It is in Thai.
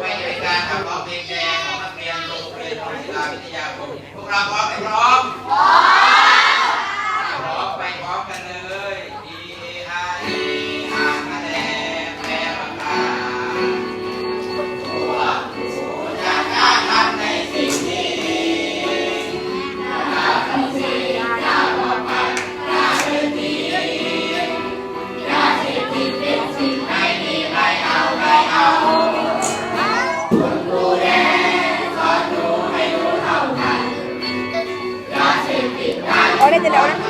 ไม่เป็นการขับร้เพลงแชร์ของนักเรียนโรงเรียนพลศิลาวิทยาคมพวกเราพร้อมไหมพร้อม Ahora